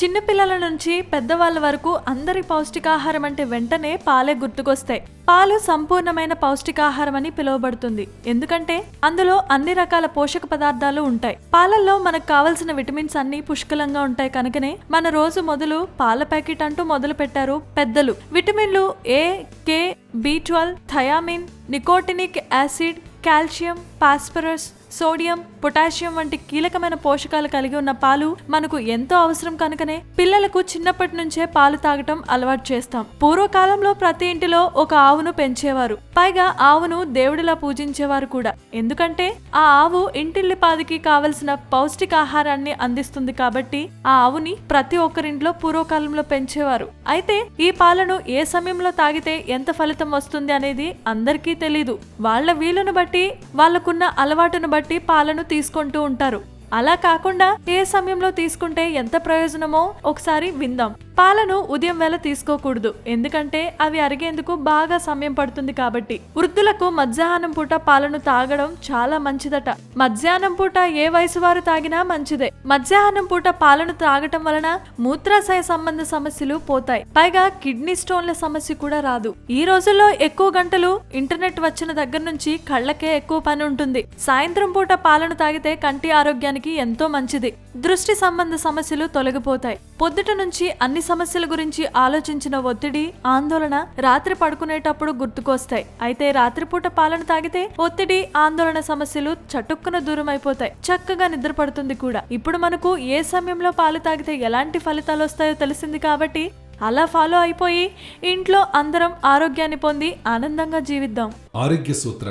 చిన్నపిల్లల నుంచి పెద్దవాళ్ళ వరకు అందరి పౌష్టికాహారం అంటే వెంటనే పాలే గుర్తుకొస్తాయి. పాలు సంపూర్ణమైన పౌష్టికాహారం అని పిలువబడుతుంది. ఎందుకంటే అందులో అన్ని రకాల పోషక పదార్థాలు ఉంటాయి. పాలల్లో మనకు కావలసిన విటమిన్స్ అన్ని పుష్కలంగా ఉంటాయి కనుకనే మన రోజు మొదలు పాల ప్యాకెట్ అంటూ మొదలు పెట్టారు పెద్దలు. విటమిన్లు A K B twelve thiamine nicotinic acid calcium phosphorus sodium potassium వంటి కీలకమైన పోషకాలు కలిగి ఉన్న పాలు మనకు ఎంతో అవసరం కనుకనే పిల్లలకు చిన్నప్పటి నుంచే పాలు తాగటం అలవాటు చేస్తాం. పూర్వకాలంలో ప్రతి ఇంటిలో ఒక ఆవును పెంచేవారు. పైగా ఆవును దేవుడిలా పూజించేవారు కూడా. ఎందుకంటే ఆ ఆవు ఇంటిల్లిపాదికి కావలసిన పౌష్టికాహారాన్ని అందిస్తుంది కాబట్టి ఆ ఆవుని ప్రతి ఒక్కరింట్లో పూర్వకాలంలో పెంచేవారు. అయితే ఈ పాలను ఏ సమయంలో తాగితే ఎంత ఫలితం వస్తుంది అనేది అందరికీ తెలీదు. వాళ్ళ వీలును బట్టి వాళ్ళకున్న అలవాటును బట్టి పాలను తీసుకుంటూ ఉంటారు. అలా కాకుండా ఏ సమయంలో తీసుకుంటే ఎంత ప్రయోజనమో ఒకసారి విందాం. పాలను ఉదయం వేళ తీసుకోకూడదు. ఎందుకంటే అవి అరిగేందుకు బాగా సమయం పడుతుంది కాబట్టి. వృద్ధులకు మధ్యాహ్నం పూట పాలను తాగడం చాలా మంచిదట. మధ్యాహ్నం పూట ఏ వయసు వారు తాగినా మంచిదే. మధ్యాహ్నం పూట పాలను తాగటం వలన మూత్రాశయ సంబంధ సమస్యలు పోతాయి. పైగా కిడ్నీ స్టోన్ల సమస్య కూడా రాదు. ఈ రోజుల్లో ఎక్కువ గంటలు ఇంటర్నెట్ వచ్చిన దగ్గర నుంచి కళ్ళకే ఎక్కువ పని ఉంటుంది. సాయంత్రం పూట పాలను తాగితే కంటి ఆరోగ్యానికి ఎంతో మంచిది. దృష్టి సంబంధ సమస్యలు తొలగిపోతాయి. పొద్దుట నుంచి అన్ని సమస్యల గురించి ఆలోచించిన ఒత్తిడి ఆందోళన రాత్రి పడుకునేటప్పుడు గుర్తుకొస్తాయి. అయితే రాత్రిపూట పాలను తాగితే ఒత్తిడి ఆందోళన సమస్యలు చటుక్కున దూరం అయిపోతాయి చక్కగా నిద్ర పడుతుంది కూడా. ఇప్పుడు మనకు ఏ సమయంలో పాలు తాగితే ఎలాంటి ఫలితాలు వస్తాయో తెలిసింది కాబట్టి అలా ఫాలో అయిపోయి ఇంట్లో అందరం ఆరోగ్యాన్ని పొంది ఆనందంగా జీవిద్దాం. ఆరోగ్య సూత్ర.